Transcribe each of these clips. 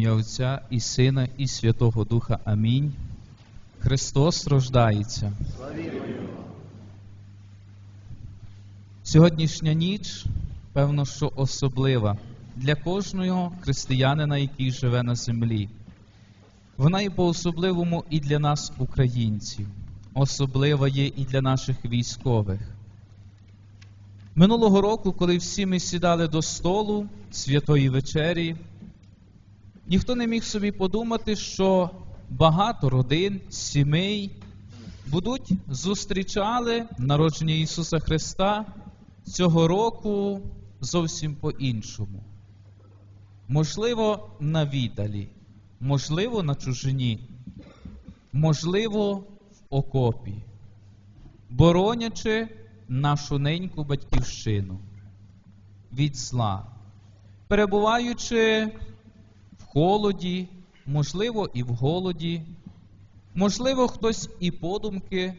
ім'я Отця і Сина, і Святого Духа. Амінь. Христос рождається. Сьогоднішня ніч, певно, що особлива для кожного християнина, який живе на землі. Вона є по-особливому і для нас, українців, особлива є і для наших військових. Минулого року, коли всі ми сідали до столу святої вечері, ніхто не міг собі подумати, що багато родин, сімей будуть зустрічали народження Ісуса Христа цього року зовсім по-іншому. Можливо, на віддалі, можливо, на чужині, можливо, в окопі, боронячи нашу неньку батьківщину від зла, перебуваючи холоді, можливо, і в голоді, можливо, хтось і подумки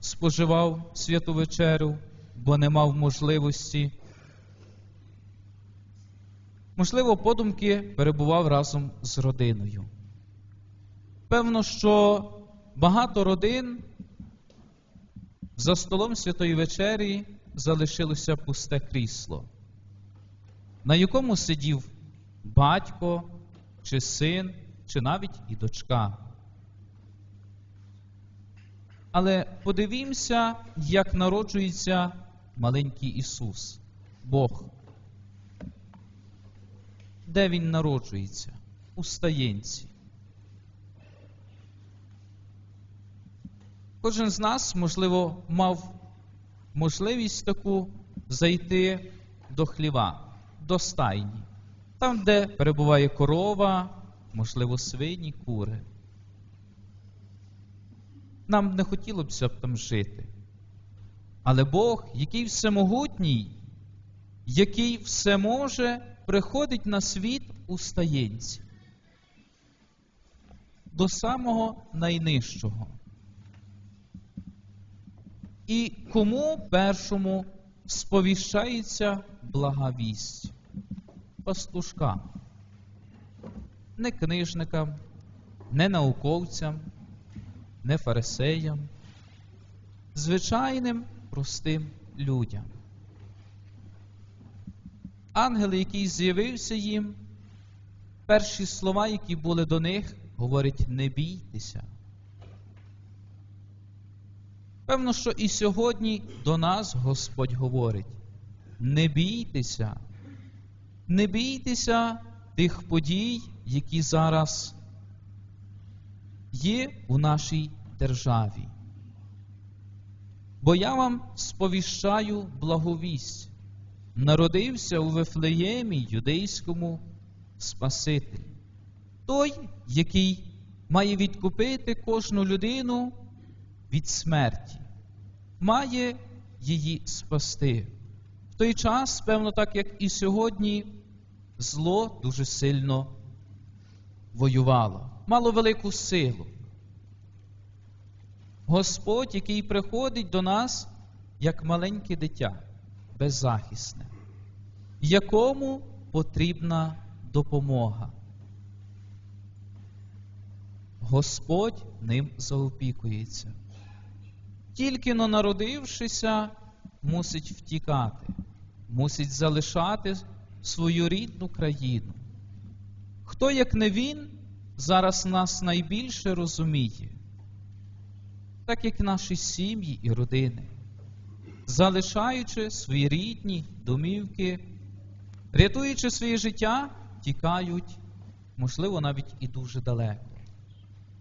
споживав святу вечерю, бо не мав можливості. Можливо, подумки перебував разом з родиною. Певно, що багато родин за столом святої вечері залишилося пусте крісло, на якому сидів батько, чи син, чи навіть і дочка. Але подивімося, як народжується маленький Ісус, Бог. Де Він народжується? У стаєнці. Кожен з нас, можливо, мав можливість таку зайти до хліва, до стайні, там, де перебуває корова, можливо, свині, кури. Нам не хотілося б там жити. Але Бог, який всемогутній, який все може, приходить на світ у стаєнці. До самого найнижчого. І кому першому сповіщається благовість? Пастушкам, не книжникам, не науковцям, не фарисеям, звичайним простим людям. Ангел, який з'явився їм, перші слова, які були до них, говорить: не бійтеся. Певно, що і сьогодні до нас Господь говорить: не бійтеся, не бійтеся тих подій, які зараз є у нашій державі. Бо я вам сповіщаю благовість. Народився у Вифлеємі юдейському Спаситель, той, який має відкупити кожну людину від смерті, має її спасти. Той час, певно, так як і сьогодні, зло дуже сильно воювало, мало велику силу. Господь, який приходить до нас як маленьке дитя, беззахисне, якому потрібна допомога. Господь ним заопікується. Тільки но народившися, мусить втікати, мусить залишати свою рідну країну. Хто, як не він, зараз нас найбільше розуміє, так як наші сім'ї і родини, залишаючи свої рідні домівки, рятуючи своє життя, тікають, можливо, навіть і дуже далеко.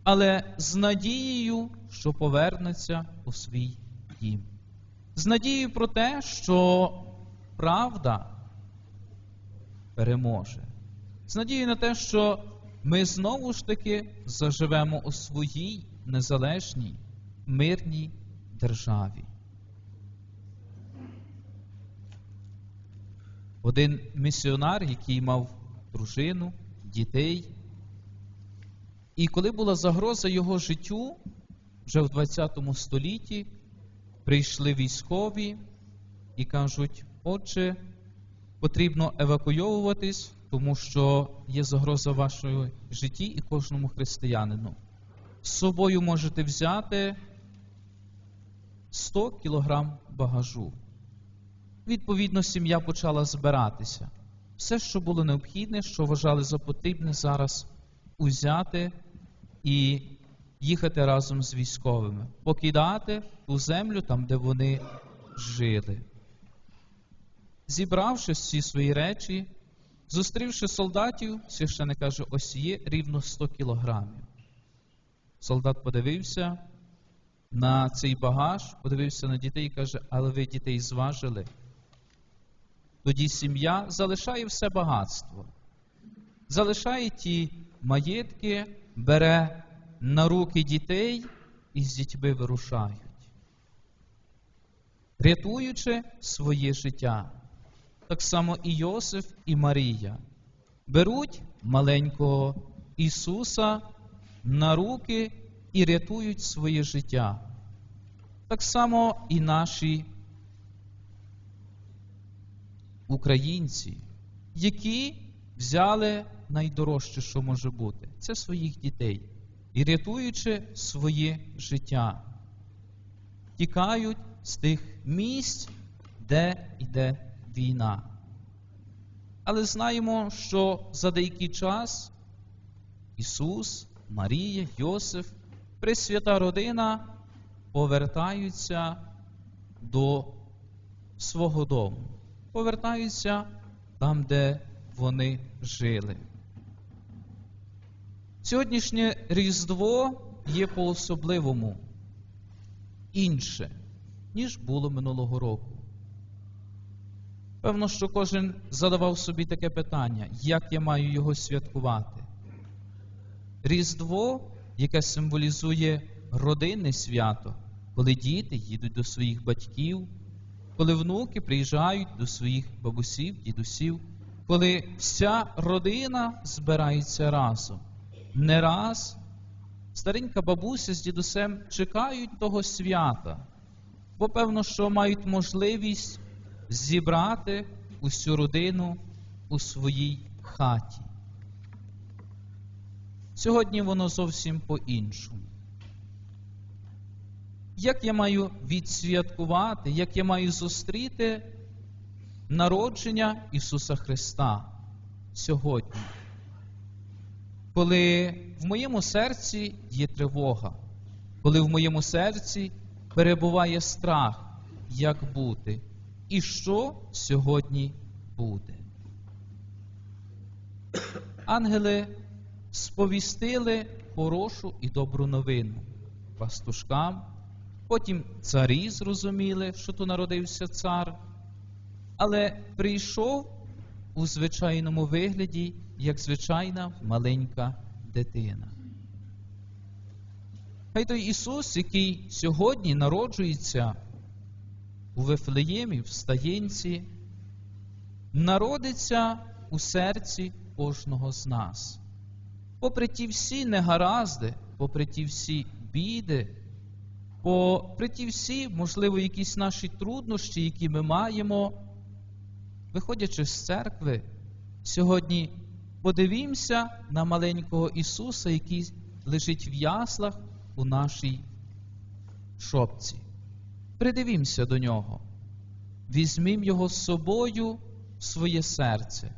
Але з надією, що повернеться у свій дім. З надією про те, що правда переможе. З надією на те, що ми знову ж таки заживемо у своїй незалежній, мирній державі. Один місіонар, який мав дружину, дітей. І коли була загроза його життю, вже в 20 столітті прийшли військові і кажуть, отже, потрібно евакуйовуватись тому що є загроза в вашому житті і кожному християнину. З собою можете взяти 100 кілограм багажу. Відповідно, сім'я почала збиратися. Все, що було необхідне, що вважали за потрібне зараз узяти і їхати разом з військовими, покидати ту землю там, де вони жили. Зібравши всі свої речі, зустрівши солдатів, священик каже, ось є рівно 100 кілограмів. Солдат подивився на цей багаж, подивився на дітей і каже, але ви дітей зважили. Тоді сім'я залишає все багатство, залишає ті маєтки, бере на руки дітей і з дітьми вирушають, рятуючи своє життя. Так само і Йосиф, і Марія беруть маленького Ісуса на руки і рятують своє життя. Так само і наші українці, які взяли найдорожче, що може бути, це своїх дітей. І рятуючи своє життя, тікають з тих місць, де йде війна. Але знаємо, що за деякий час Ісус, Марія, Йосиф, Пресвята родина повертаються до свого дому, повертаються там, де вони жили. Сьогоднішнє Різдво є по-особливому інше, ніж було минулого року. Певно, що кожен задавав собі таке питання, як я маю його святкувати. Різдво, яке символізує родинне свято, коли діти їдуть до своїх батьків, коли внуки приїжджають до своїх бабусів, дідусів, коли вся родина збирається разом. Не раз старенька бабуся з дідусем чекають того свята, бо певно, що мають можливість зібрати усю родину у своїй хаті. Сьогодні воно зовсім по-іншому. Як я маю відсвяткувати, як я маю зустріти народження Ісуса Христа сьогодні? Коли в моєму серці є тривога, коли в моєму серці перебуває страх, як бути, і що сьогодні буде. Ангели сповістили хорошу і добру новину пастушкам, потім царі зрозуміли, що то народився цар, але прийшов у звичайному вигляді, як звичайна маленька дитина. Хай той Ісус, який сьогодні народжується у Вифлеємі, в стаєнці, народиться у серці кожного з нас. Попри ті всі негаразди, попри ті всі біди, попри ті всі, можливо, якісь наші труднощі, які ми маємо, виходячи з церкви, сьогодні подивімося на маленького Ісуса, який лежить в яслах у нашій шопці. Придивімося до нього, візьмімо його з собою в своє серце.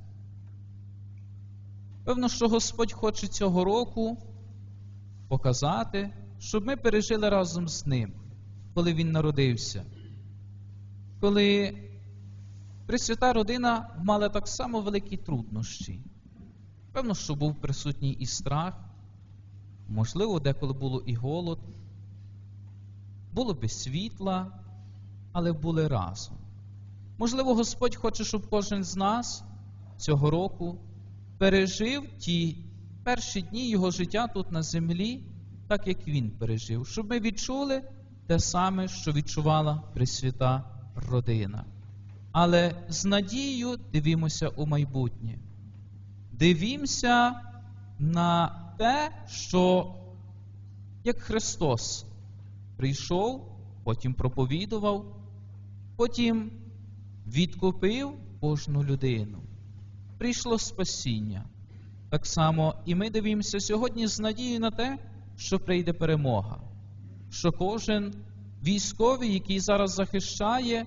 Певно, що Господь хоче цього року показати, щоб ми пережили разом з ним, коли Він народився. Коли Пресвята родина мала так само великі труднощі. Певно, що був присутній і страх, можливо, деколи було і голод, було без світла, але були разом. Можливо, Господь хоче, щоб кожен з нас цього року пережив ті перші дні його життя тут на землі, так як він пережив, щоб ми відчули те саме, що відчувала Пресвята родина. Але з надією дивімося у майбутнє. Дивімося на те, що як Христос прийшов, потім проповідував, потім відкупив кожну людину. прийшло спасіння. Так само і ми дивимося сьогодні з надією на те, що прийде перемога, що кожен військовий, який зараз захищає,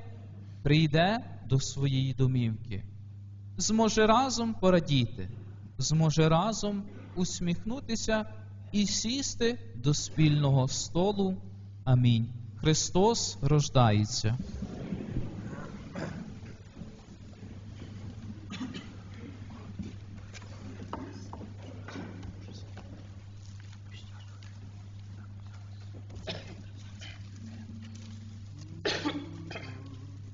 прийде до своєї домівки, зможе разом порадіти, зможе разом усміхнутися і сісти до спільного столу. Амінь. Христос рождається.